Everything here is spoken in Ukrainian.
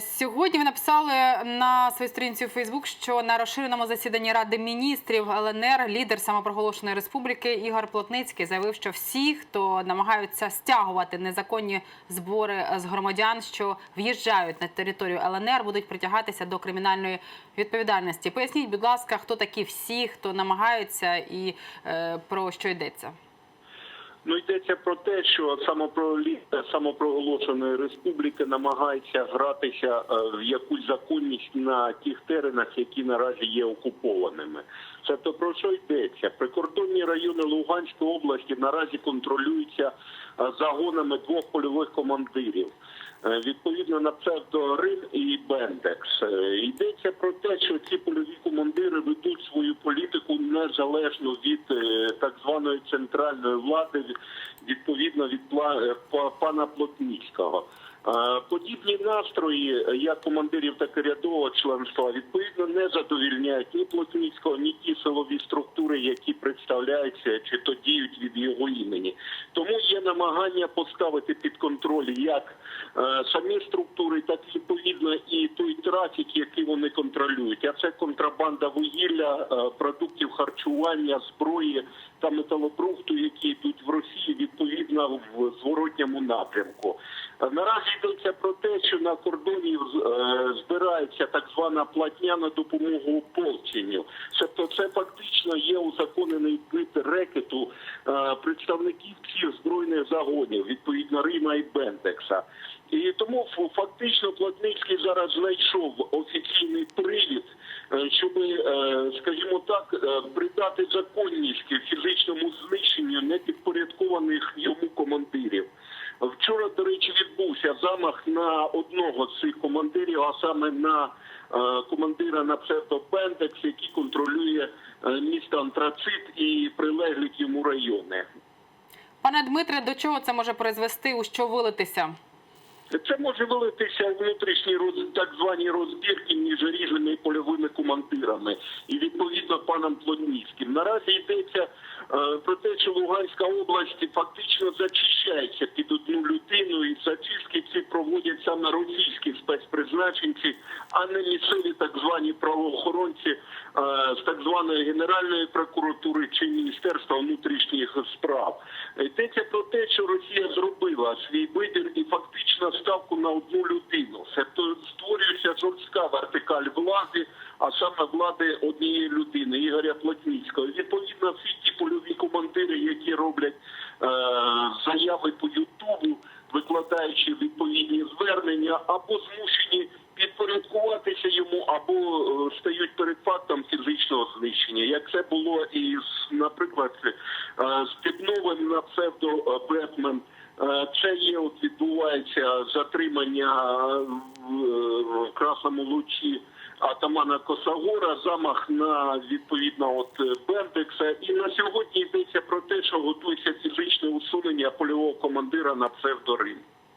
Сьогодні ви написали на своїй сторінці у Фейсбук, що на розширеному засіданні Ради міністрів ЛНР лідер самопроголошеної республіки Ігор Плотницький заявив, що всі, хто намагаються стягувати незаконні збори з громадян, що в'їжджають на територію ЛНР, будуть притягатися до кримінальної відповідальності. Поясніть, будь ласка, хто такі всі, хто намагаються, і е, про що йдеться? Ну йдеться про те, що самопроліта самопроголошеної республіки намагається гратися е, в якусь законність на тих теренах, які наразі є окупованими. Це то про що йдеться? Прикордонні райони Луганської області наразі контролюються е, загонами двох польових командирів. Е, Відповідно на псевдо Рим і Бендекс йдеться про те, що ці польові командири ведуть свою політику незалежно від е, так званої центральної влади, відповідно від е, пана Плотницького. Подібні настрої, як командирів, так і рядового членства, відповідно не задовільняють ні Плотницького, ні ті силові структури, які представляються чи то діють від його імені. Тому є намагання поставити під контроль як е, самі структури, так і відповідно і той трафік, який вони контролюють. А це контрабанда вугілля, е, продуктів харчування, зброї та металобрухту, які йдуть в Росії відповідно в зворотньому напрямку. Наразі йдеться про те, що на кордоні е, збирається так звана платня на допомогу ополченню. Тобто це фактично є узаконений вид рекету е, представників цих збройних загонів, відповідно Рима і Бендекса. І тому фактично Плотницький зараз знайшов офіційний привід, е, щоб, скажімо так, придати законність фізичному знищенню непідпорядкованих йому командирів. Вчора, до речі, відбувся замах на одного з цих командирів, а саме на е, командира на псевдо Бендекс, який контролює е, місто Антрацит і прилеглі к йому райони. Пане Дмитре, до чого це може призвести, у що вилитися? Це може вилитися у внутрішні так звані розбірки між різними польовими командирами і відповідно паном Плотницьким. Наразі йдеться е, про те, що Луганська область фактично зачищається під одну людину, і зачистки ці проводять саме російські спецпризначенці, а не місцеві так звані правоохоронці е, з так званої Генеральної прокуратури чи Міністерства внутрішніх справ. Йдеться про те, що Росія зробила свій вибір і фактично ставку на одну людину. Тобто створюється жорстка вертикаль влади, а саме влади однієї людини Ігоря Плотніцького. Відповідно, всі ті польові командири, які роблять е, заяви по Ютубу, викладаючи відповідні звернення, або змушені підпорядкуватися йому, або е, стають перед фактом фізичного знищення, як це було і наприклад, е, з Типновим на псевдо е, Бетмен. Е, Це є от відбувається затримання е, в, Красному Лучі атамана Косагора, замах на відповідно от е, Бендекса. І на сьогодні йдеться про те, що готується фізичне усунення польового командира на псевдо Рим.